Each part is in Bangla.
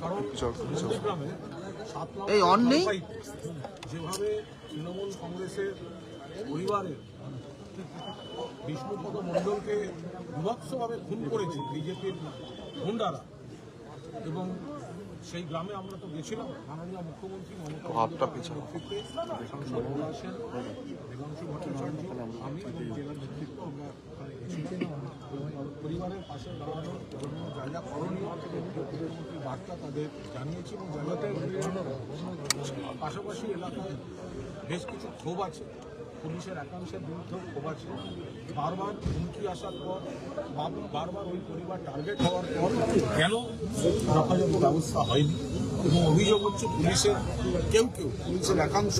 কারণ লাখ এই অন নেই? যেভাবে তৃণমূল কংগ্রেসের পরিবারের বিষ্ণুপদ মণ্ডলকে বিভৎসভাবে খুন করেছে বিজেপির গুন্ডারা এবং সেই গ্রামে আমরা তো গেছিলাম মাননীয় মুখ্যমন্ত্রী মমতা নেতৃত্বে দেবাংশু ভট্টাচার্য আমি জেলার নেতৃত্ব আমরা ওখানে গেছি। পরিবারের পাশে দাঁড়ানো এবং যা যা প্রধানমন্ত্রী বার্তা তাদের জানিয়েছি এবং জায়গাতে পাশাপাশি এলাকায় বেশ কিছু ক্ষোভ আছে। পুলিশের একাংশের বিরুদ্ধেও ক্ষোভ আছে। বারবার হুমকি আসার পর, বারবার ওই পরিবার টার্গেট হওয়ার পর কেন যথাযথ ব্যবস্থা হয়নি? এবং অভিযোগ হচ্ছে পুলিশের কেউ কেউ, পুলিশের একাংশ,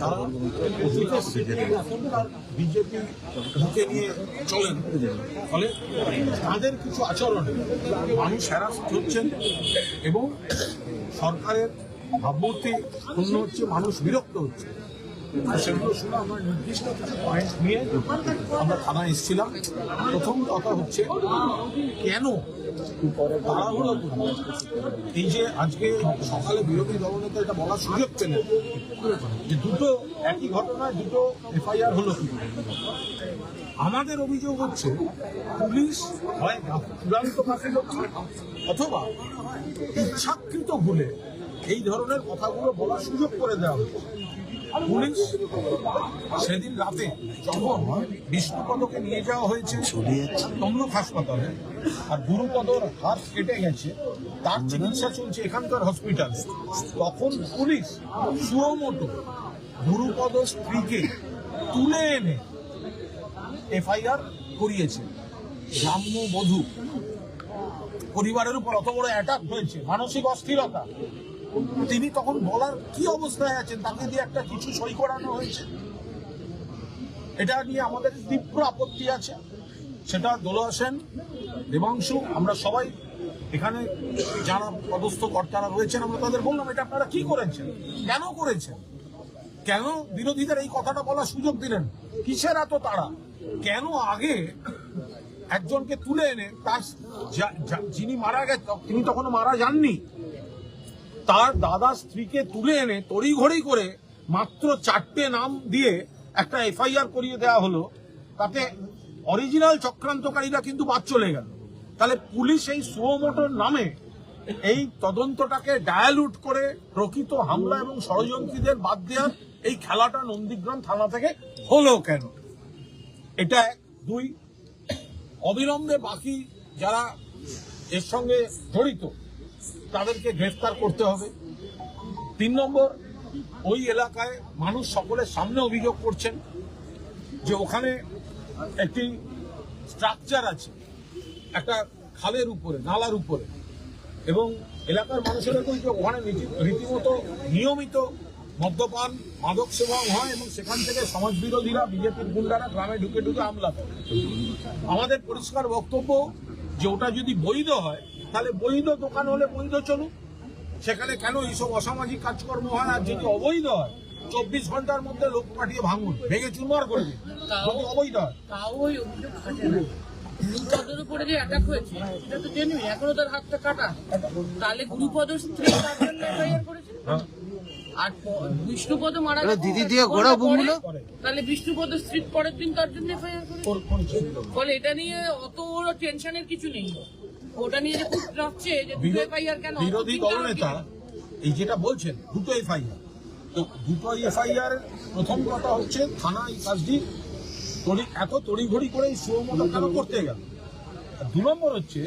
তারা বিজেপি ঢুকে নিয়ে চলেন। ফলে তাদের কিছু আচরণে, মানুষ হ্যারাস হচ্ছেন এবং সরকারের ভাবমূর্তি ক্ষুণ্ণ হচ্ছে, মানুষ বিরক্ত হচ্ছে। সেগুলো শুনে নির্দিষ্ট নিয়ে আমরা থানায় এসেছিলাম। প্রথম হচ্ছে, কেন এই যে আজকে সকালে এটা বলার সুযোগ যে দুটো একই ঘটনায় দুটো হলো? আমাদের অভিযোগ হচ্ছে, পুলিশ হয় অথবা ইচ্ছাকৃত ভুলে এই ধরনের কথাগুলো বলার সুযোগ করে দেওয়া হচ্ছে পুলিশ সেদিন রাতে যখন বিষ্ণুপদকে নিয়ে যাওয়া হয়েছে তমলুক হাসপাতালে আর গুরুপদর হাত কেটে গেছে তার চিকিৎসা চলছে এখানকার হসপিটালে তখন পুলিশ সুমোটো গুরুপদ স্ত্রীকে তুলে এনে এফআইআর করিয়েছে। গ্রাম্য বধূ পরিবারের উপর অত বড় অ্যাটাক হয়েছে। মানসিক অস্থিরতা। তিনি তখন বলার কি অবস্থায় আছেন, তাকে দিয়ে একটা কিছু সই করানো হয়েছে? এটা নিয়ে আমাদের তীব্র আপত্তি আছে। সেটা দোলা দেবাংশু, আমরা সবাই এখানে যারা পদস্থ কর্তারা রয়েছেন, আমরা তাদের বললাম, এটা আপনারা কি করেছেন? কেন করেছেন? কেন বিরোধীদের এই কথাটা বলার সুযোগ দিলেন? কিসের এত তারা কেন আগে একজনকে তুলে এনে তার যিনি মারা গেছে, তিনি তখনও মারা যাননি? তার দাদা স্ত্রীকে তুলে এনে তড়িঘড়ি করে মাত্র চারটে নাম দিয়ে একটা এফআইআর করিয়ে দেওয়া হলো। তাতে অরিজিনাল চক্রান্তকারীরা কিন্তু বাদ চলে গেল। তাহলে পুলিশ এই সুমোটোর নামে এই তদন্তটাকে ডায়ালুট করে প্রকৃত হামলা এবং ষড়যন্ত্রীদের বাদ দেওয়ার এই খেলাটা নন্দীগ্রাম থানা থেকে হলো কেন? এটা দুই। অবিলম্বে বাকি যারা এর সঙ্গে জড়িত তাদেরকে গ্রেফতার করতে হবে। তিন নম্বর, ওই এলাকায় মানুষ সকলের সামনে অভিযোগ করছেন যে ওখানে একটি স্ট্রাকচার আছে, একটা খালের উপরে, নালার উপরে। এবং এলাকার মানুষের অভিযোগ ওখানে রীতি- রীতিমতো নিয়মিত মদ্যপান, মাদক সেবন হয় এবং সেখান থেকে সমাজ বিরোধীরা বিজেপির গুন্ডারা গ্রামে ঢুকে ঢুকে হামলা করে। আমাদের পরিষ্কার বক্তব্য যে ওটা যদি বৈধ হয় তাহলে বৈধ দোকান হলে বৈধ চলুক। সেখানে কেন এইসব অসামাজিক কাজকর্ম হয় আর যদি অবৈধ হয়? চব্বিশ ঘণ্টার মধ্যে লোক পাঠিয়ে ভাঙুন ভেঙে চুরমার করে দিন। যদি অবৈধ হয়। তাও ওই অভিযোগ খাটে না। গুরুপদের উপরে যে অ্যাটাক হয়েছে সেটা তো জেনুইন এখনও তার হাতটা কাটা। তাহলে গুরুপদ স্ত্রী তার জন্য এফআইআর করেছে? আর বিষ্ণুপদ মারা দিদি দিয়ে ঘোরা বুমগুলো? তাহলে বিষ্ণুপদ স্ত্রী পরের দিন তার জন্য এফআইআর ফলে এটা নিয়ে অত বড় টেনশনের কিছু নেই। ওটা নিয়ে যে খুব রাখছে যে দুটো এফআইআর কেন? বিরোধী দলনেতা এই যেটা বলছেন দুটো এফআইআর তো দুটো এফআইআর প্রথম কথা হচ্ছে থানা এই কাজটি এত তড়িঘড়ি করে এই সুমতো কেন করতে গেল? দু নম্বর হচ্ছে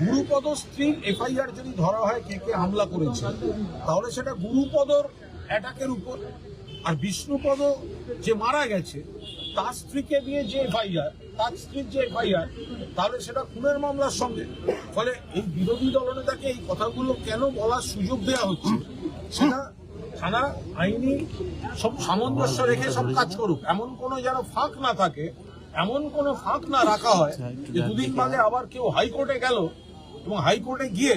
গুরুপদ স্ত্রীর এফআইআর যদি ধরা হয় কে কে হামলা করেছে তাহলে সেটা গুরুপদর অ্যাটাকের উপর। আর বিষ্ণুপদ যে মারা গেছে তার স্ত্রীকে নিয়ে যে এফআইআর তার স্ত্রীর যে এফআইআর তাহলে সেটা খুনের মামলার সঙ্গে। ফলে এই বিরোধী দলনেতাকে এই কথাগুলো কেন বলার সুযোগ দেওয়া হচ্ছে? সেটা থানা, আইনি, সব সামঞ্জস্য রেখে সব কাজ করুক। এমন কোনো যেন ফাঁক না থাকে, এমন কোনো ফাঁক না রাখা হয় যে দুদিন বাদে আবার কেউ হাইকোর্টে গেল এবং হাইকোর্টে গিয়ে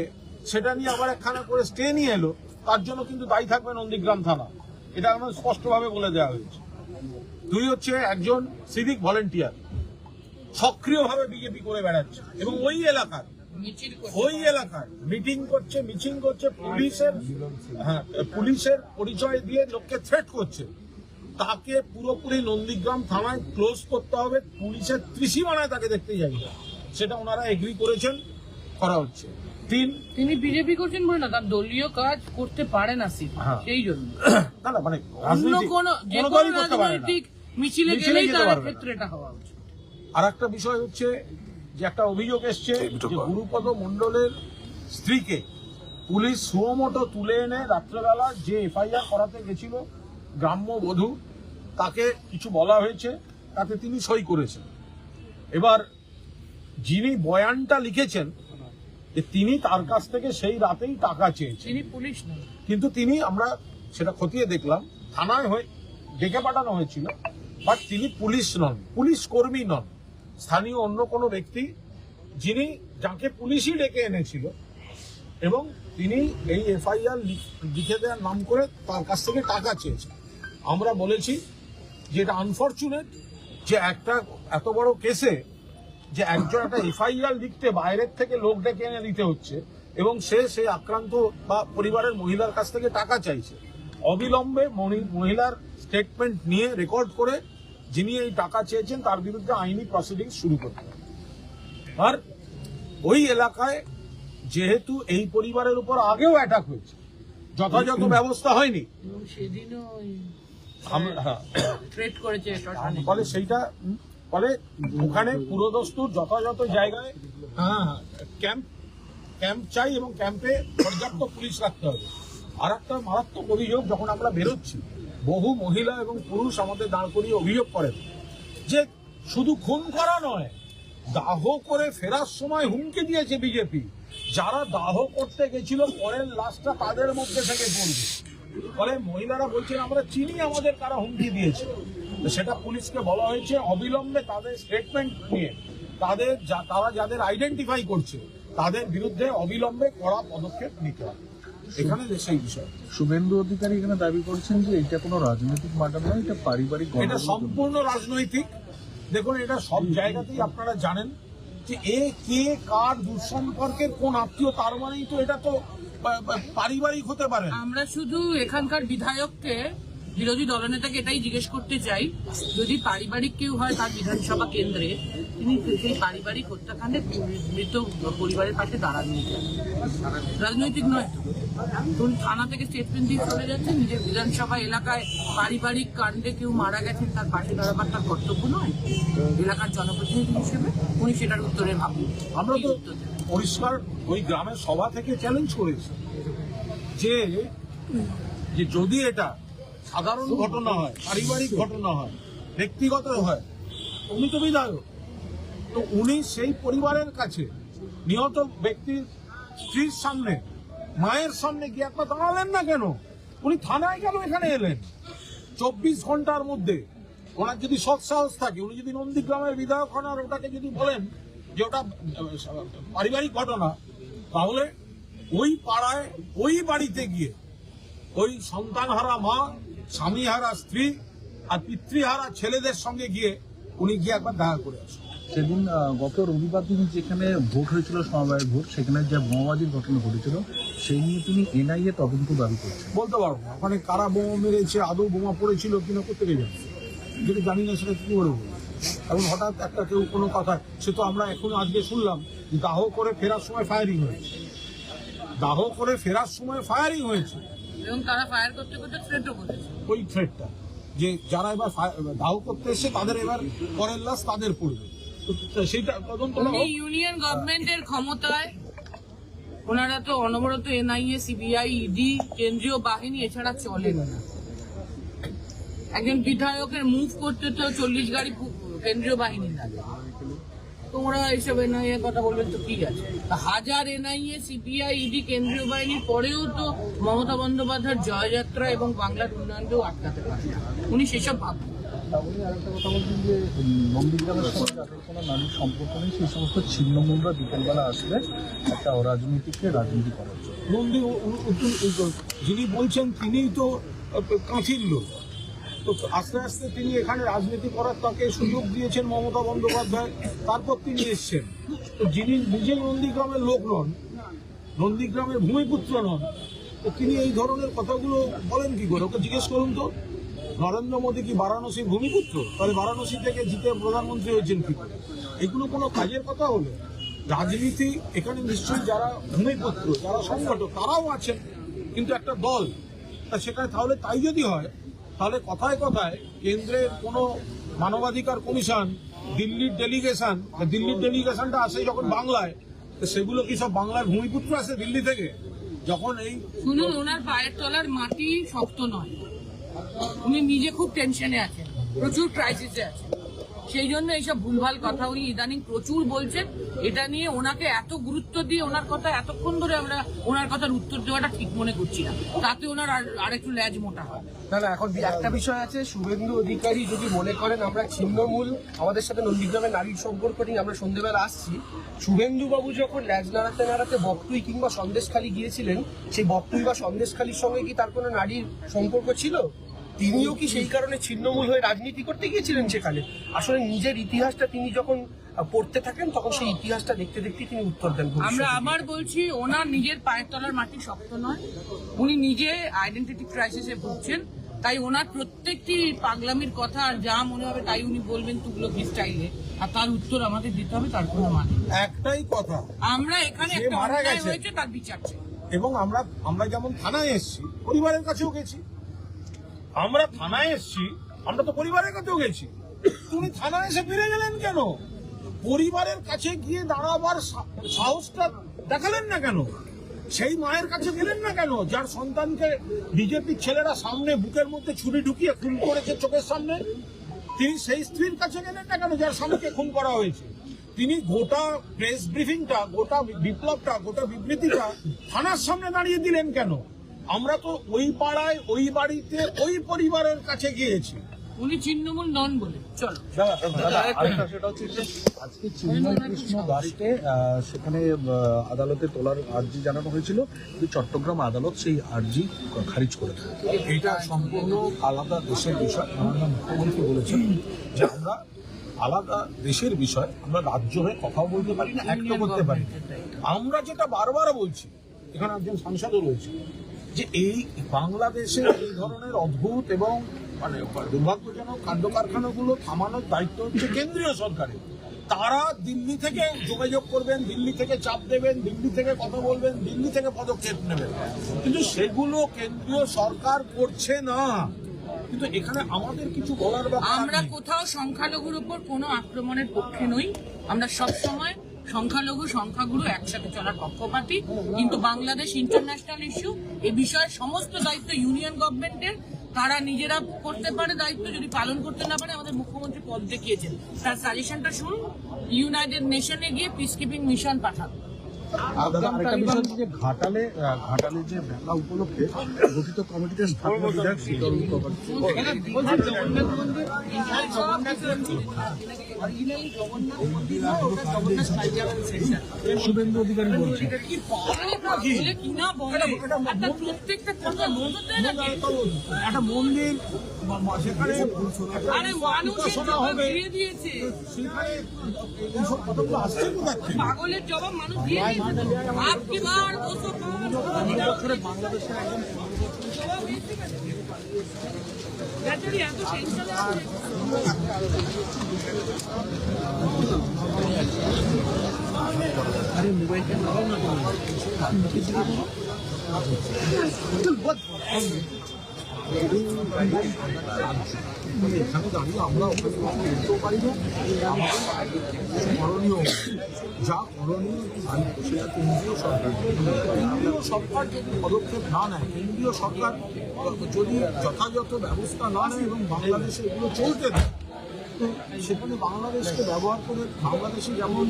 সেটা নিয়ে আবার একখানা করে স্টে নিয়ে এলো, তার জন্য কিন্তু দায়ী থাকবে নন্দীগ্রাম থানা। এটা আমার স্পষ্টভাবে বলে দেওয়া হয়েছে। দুই হচ্ছে একজন সিভিক ভলেন্টিয়ার। সক্রিয়ভাবে বিজেপি করে বেড়াচ্ছে। এবং ওই এলাকার ওই এলাকায় মিটিং করছে মিছিল করছে পুলিশের হ্যাঁ পুলিশের পরিচয় দিয়ে লোককে থ্রেট করছে। তাকে পুরোপুরি নন্দীগ্রাম থানায় ক্লোজ করতে হবে পুলিশের ত্রিসীমানায় তাকে দেখতে যাই। সেটা ওনারা এগ্রি করেছেন করা হচ্ছে। তিন তিনি বিজেপি করছেন বলে না তার দলীয় কাজ করতে পারে না সিট হ্যাঁ। সেই জন্য। না মানে অন্য কোনো যে কোনো রাজনৈতিক মিছিলে গেলেই তার ক্ষেত্রে এটা হওয়া উচিত। আর একটা বিষয় হচ্ছে যে একটা অভিযোগ এসছে যে গুরুপদ মণ্ডলের স্ত্রীকে পুলিশ সুমোটো তুলে এনে রাত্রেবেলা যে এফআইআর করাতে গেছিল গ্রাম্য বধূ তাকে কিছু বলা হয়েছে তাতে তিনি সই করেছেন। এবার যিনি বয়ানটা লিখেছেন যে তিনি তার কাছ থেকে সেই রাতেই টাকা চেয়েছেন। তিনি পুলিশ কিন্তু তিনি আমরা সেটা খতিয়ে দেখলাম থানায় হয়ে ডেকে পাঠানো হয়েছিল বাট তিনি পুলিশ নন পুলিশ কর্মী নন। স্থানীয় অন্য কোনো ব্যক্তি যিনি, যাকে পুলিশই ডেকে এনেছিল এবং তিনি এই এফআইআর লিখে দেওয়ার নাম করে তার কাছ থেকে টাকা চেয়েছেন। আমরা বলেছি যে এটা আনফর্চুনেট যে একটা এত বড় কেসে যে একজন একটা এফআইআর লিখতে বাইরের থেকে লোক ডেকে এনে দিতে হচ্ছে এবং সে সেই আক্রান্ত বা পরিবারের মহিলার কাছ থেকে টাকা চাইছে। অবিলম্বে মহিলার স্টেটমেন্ট নিয়ে রেকর্ড করে যিনি এই টাকা চেয়েছেন তার বিরুদ্ধে আইনি প্রসিডিং শুরু করতে হবে। আর ওই এলাকায় যেহেতু এই পরিবারের উপর আগেও অ্যাটাক হয়েছে যথাযথ ব্যবস্থা হয়নি। আমরা হ্যাঁ। ফলে সেইটা ফলে ওখানে পুরোদস্তুর যথাযথ জায়গায় হ্যাঁ ক্যাম্প ক্যাম্প চাই এবং ক্যাম্পে পর্যাপ্ত পুলিশ রাখতে হবে। আর একটা মারাত্মক অভিযোগ যখন আমরা বেরোচ্ছি বহু মহিলা এবং পুরুষ আমাদের দাঁড় করিয়ে অভিযোগ করেন যে শুধু খুন করা নয়, দাহ করে ফেরার সময় হুমকি দিয়েছে বিজেপি। যারা দাহ করতে গেছিল, পরের লাশটা তাদের মধ্যে থেকে পড়বে। ফলে মহিলারা বলছেন, আমরা চিনি আমাদের কারা হুমকি দিয়েছে। সেটা পুলিশকে বলা হয়েছে, অবিলম্বে তাদের স্টেটমেন্ট নিয়ে। তাদের তারা যাদের আইডেন্টিফাই করছে, তাদের বিরুদ্ধে অবিলম্বে কড়া পদক্ষেপ নিতে হবে। এখানে সেই বিষয়। শুভেন্দু অধিকারী এখানে দাবি করছেন যে এটা কোনো রাজনৈতিক মার্ডার নয় এটা পারিবারিক এটা সম্পূর্ণ রাজনৈতিক। দেখুন এটা সব জায়গাতেই আপনারা জানেন যে এ কে কার দুঃসম্পর্কের কোন আত্মীয় তার মানেই তো এটা তো পারিবারিক হতে পারে। না। আমরা শুধু এখানকার বিধায়ককে বিরোধী দলনেতাকে এটাই জিজ্ঞেস করতে চাই যদি পারিবারিক কেউ হয় তার বিধানসভা কেন্দ্রে তিনি সেই পারিবারিক হত্যাকাণ্ডে মৃত পরিবারের পাশে দাঁড়াননি? রাজনৈতিক নয় ধরুন থানা থেকে স্টেটমেন্ট দিয়ে চলে যাচ্ছে নিজের বিধানসভা এলাকায় পারিবারিক কাণ্ডে কেউ মারা গেছেন তার পাশে দাঁড়াবার তার কর্তব্য নয়। এলাকার জনপ্রতিনিধি হিসেবে উনি সেটার উত্তরে ভাবুন। আমরা তো পরিষ্কার ওই গ্রামের সভা থেকে চ্যালেঞ্জ করেছি যে যে যদি এটা সাধারণ ঘটনা হয়, পারিবারিক ঘটনা হয়, ব্যক্তিগত হয় উনি তো বিধায়ক তো উনি সেই পরিবারের কাছে নিহত ব্যক্তির স্ত্রীর সামনে, মায়ের সামনে গিয়ে একবার দাঁড়ালেন না কেন? উনি থানায় কেন এখানে এলেন? চব্বিশ ঘণ্টার মধ্যে ওনার যদি সৎসাহস থাকে, উনি যদি নন্দীগ্রামের বিধায়ক হন আর ওটাকে যদি বলেন যে ওটা পারিবারিক ঘটনা, তাহলে ওই পাড়ায়, ওই বাড়িতে গিয়ে ওই সন্তানহারা মা স্বামীহারা স্ত্রী আর পিতৃহারা ছেলেদের সঙ্গে গিয়ে উনি গিয়ে একবার দেখা করে আসুন। সেদিন গত রবিবার দিন যেখানে ভোট হয়েছিল সমবায়ের ভোট সেখানে যে বোমাবাজির ঘটনা ঘটেছিল সেই নিয়ে তিনি এনআইএ তদন্ত দাবি করছেন। বলতে পারব না। ওখানে কারা বোমা মেরেছে আদৌ বোমা পড়েছিল কিনা করতে গিয়ে জানি যদি জানি না সেটা কী করে বলব? এখন হঠাৎ একটা কেউ কোনো কথা সে তো আমরা এখন আজকে শুনলাম যে দাহ করে ফেরার সময় ফায়ারিং হয়েছে। দাহ করে ফেরার সময় ফায়ারিং হয়েছে। এবং তারা ফায়ার করতে করতে থ্রেটও করেছে। ওই থ্রেডটা যে যারা এবার দাহ করতে এসছে তাদের এবার পরের লাশ তাদের পড়বে। তো তদন্ত ইউনিয়ন গভর্নমেন্টের ক্ষমতায়। ওনারা তো অনবরত এনআইএ সিবিআই ইডি কেন্দ্রীয় বাহিনী এছাড়া চলে না। একজন বিধায়কের মুভ করতে তো চল্লিশ গাড়ি কেন্দ্রীয় বাহিনী লাগে। তোমরা এইসব এনআইএ কথা বলবেন তো কি আছে। হাজার এনআইএ সিবিআই ইডি কেন্দ্রীয় বাহিনীর পরেও তো মমতা বন্দ্যোপাধ্যায়ের জয়যাত্রা এবং বাংলার উন্নয়নকেও আটকাতে পারে না। উনি সেসব ভাবছেন উনি আরেকটা কথা বলছেন যে নন্দীগ্রামের সঙ্গে যাদের কোনো নারীর সম্পর্ক নেই সেই সমস্ত ছিন্নমূলরা বিকেলবেলা আসবে একটা অরাজনীতিকে রাজনীতি করার জন্য। নন্দী যিনি বলছেন তিনিই তো কাঁথির লোক। তো আস্তে আস্তে তিনি এখানে রাজনীতি করার তাকে সুযোগ দিয়েছেন মমতা বন্দ্যোপাধ্যায়, তারপর তিনি এসছেন। তো যিনি নিজেই নন্দীগ্রামের লোক নন, নন্দীগ্রামের ভূমিপুত্র নন, তো তিনি এই ধরনের কথাগুলো বলেন কি করে? ওকে জিজ্ঞেস করুন তো। নরেন্দ্র মোদী কি বারাণসীর ভূমিপুত্র? তাহলে বারাণসী থেকে জিতে প্রধানমন্ত্রী হয়েছেন কি করে? এগুলো কোনো কাজের কথা হলো? রাজনীতি এখানে নিশ্চয়ই যারা ভূমিপুত্র, যারা সংগঠক, তারাও আছেন, কিন্তু একটা দল। তা সেখানে তাহলে তাই যদি হয় তাহলে কথায় কথায় কেন্দ্রের কোনো মানবাধিকার কমিশন, দিল্লির ডেলিগেশন দিল্লির ডেলিগেশনটা আসে যখন বাংলায় সেগুলো কি সব বাংলার ভূমিপুত্র আছে দিল্লি থেকে? যখন এই শুনুন, ওনার পায়ের তলার মাটি শক্ত নয়। উনি নিজে খুব টেনশনে আছেন, প্রচুর ক্রাইসিসে আছেন। সেই জন্য এইসব ভুলভাল কথা উনি ইদানিং প্রচুর বলছেন। এটা নিয়ে ওনাকে এত গুরুত্ব দিয়ে ওনার কথা এতক্ষণ ধরে আমরা ওনার কথার উত্তর দেওয়াটা ঠিক মনে করছি না। তাতে ওনার আর, আরেকটু ল্যাজ মোটা হয়। না না এখন একটা বিষয় আছে, শুভেন্দু অধিকারী যদি মনে করেন আমরা ছিন্নমূল, আমাদের সাথে নন্দীগ্রামের নারীর সম্পর্ক নিয়ে আমরা সন্ধ্যেবেলা আসছি শুভেন্দু বাবু যখন ল্যাজ নাড়াতে নাড়াতে বক্তুই কিংবা সন্দেশখালী গিয়েছিলেন, সেই বকটুই বা সন্দেশখালীর সঙ্গে কি তার কোনো নারীর সম্পর্ক ছিল? তিনিও কি সেই কারণে ছিন্নমূল হয়ে রাজনীতি করতে গিয়েছিলেন সেখানে? আসলে নিজের ইতিহাসটা তিনি যখন পড়তে থাকেন তখন সেই ইতিহাসটা দেখতে দেখতে তিনি উত্তর দেন আমরা। আবার বলছি ওনার নিজের পায়ের তলার মাটি শক্ত নয়। উনি নিজে আইডেন্টিটি ক্রাইসিসে ভুগছেন। তাই ওনার প্রত্যেকটি পাগলামির কথা আর যা মনে হবে তাই উনি বলবেন তুগলো কি স্টাইলে আর তার উত্তর আমাদের দিতে হবে তার কোনো মানে একটাই কথা আমরা এখানে একটা মারা গেছে। হয়েছে তার বিচার চাই। এবং আমরা আমরা যেমন থানায় এসেছি পরিবারের কাছেও গেছি আমরা থানায় এসেছি, আমরা তো পরিবারের কাছেও গেছি। তুমি থানায় এসে ফিরে গেলেন কেন? পরিবারের কাছে গিয়ে দাঁড়াবার সাহসটা দেখালেন না কেন? সেই মায়ের কাছে গেলেন না কেন? যার সন্তানকে বিজেপির ছেলেরা সামনে বুকের মধ্যে ছুরি ঢুকিয়ে খুন করেছে চোখের সামনে, তিনি সেই স্ত্রীর কাছে গেলেন না কেন যার স্বামীকে খুন করা হয়েছে? তিনি গোটা প্রেস ব্রিফিংটা গোটা বিপ্লবটা, গোটা বিবৃতিটা থানার সামনে দাঁড়িয়ে দিলেন কেন? আমরা তো ওই পাড়ায় ওই বাড়িতে ওই পরিবারের কাছে গিয়েছি। উনি ছিন্নমূল নন বলে। চলো। যে আজকে চিন্ময় কৃষ্ণ দাসকে সেখানে আদালতে তোলার আর্জি জানানো হয়েছিল। কিন্তু চট্টগ্রাম আদালত সেই আর্জি খারিজ করে দেয়। এটা সম্পূর্ণ আলাদা দেশের বিষয়। মাননীয় মুখ্যমন্ত্রী বলেছেন যে আমরা আলাদা দেশের বিষয় আমরা রাজ্য হয়ে কথাও বলতে পারি না একটা করতে পারি আমরা যেটা বারবার বলছি এখানে একজন সাংসদও রয়েছে যে এই বাংলাদেশে এই ধরনের অদ্ভুত এবং মানে দুর্ভাগ্যজনক কাণ্ড কারখানাগুলো থামানোর দায়িত্ব হচ্ছে কেন্দ্রীয় সরকারের। তারা দিল্লি থেকে যোগাযোগ করবেন দিল্লি থেকে চাপ দেবেন দিল্লি থেকে কথা বলবেন দিল্লি থেকে পদক্ষেপ নেবেন। কিন্তু সেগুলো কেন্দ্রীয় সরকার করছে না। কিন্তু এখানে আমাদের কিছু বলার আমরা কোথাও সংখ্যালঘুর উপর কোনো আক্রমণের পক্ষে নই। আমরা সব সময় সংখ্যালঘু সংখ্যাগুরু একসাথে চলার পক্ষপাতি। কিন্তু বাংলাদেশ ইন্টারন্যাশনাল ইস্যু এ বিষয়ে সমস্ত দায়িত্ব ইউনিয়ন গভর্নমেন্টের তারা নিজেরা করতে পারে, দায়িত্ব যদি পালন করতে না পারে, আমাদের মুখ্যমন্ত্রী পদ দেখিয়েছেন। তার সাজেশনটা শুনুন। ইউনাইটেড নেশনে গিয়ে পিস কিপিং মিশন পাঠান। আর দাদা আরেকটা বিষয় যে ঘাটালে ঘাটালে যে মেলা উপলক্ষে গঠিত কমিটিতে স্থানীয় বিধায়ক শীতল শুভেন্দু অধিকারী বলছে কি বলে না বলে কি না বলে একটা মন্দির সেখানে আরে মানুষ উপাসনা হবে। দিয়ে দিয়েছে। সেখানে এইসব কথাগুলো আসছে কোথা পাগলের জবাব মানুষ দিয়ে দিয়েছে আপকি বার বসো এখানে দাঁড়িয়ে আমরা যা কেন্দ্রীয় সরকার যদি পদক্ষেপ না নেয় কেন্দ্রীয় সরকার যদি যথাযথ ব্যবস্থা না নেয় এবং বাংলাদেশে এগুলো চলতে দেয় সেখানে বাংলাদেশকে ব্যবহার করে বাংলাদেশে যেমন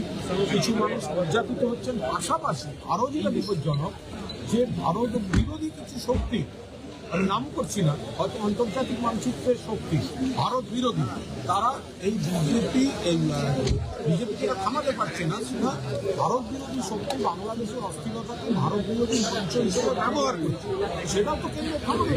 কিছু মানুষ নির্যাতিত হচ্ছেন পাশাপাশি আরও যেটা বিপজ্জনক যে ভারত বিরোধী কিছু শক্তি আমি নাম করছি না, হয়তো আন্তর্জাতিক মানচিত্রের শক্তি, ভারত বিরোধী। তারা এই বিজেপি এই বিজেপিকে থামাতে পারছে না সেটা ভারত বিরোধী শক্তি বাংলাদেশের অস্থিরতাকে ভারত বিরোধী মঞ্চ হিসেবে ব্যবহার করছে। সেটা তো কেন্দ্র থামাবে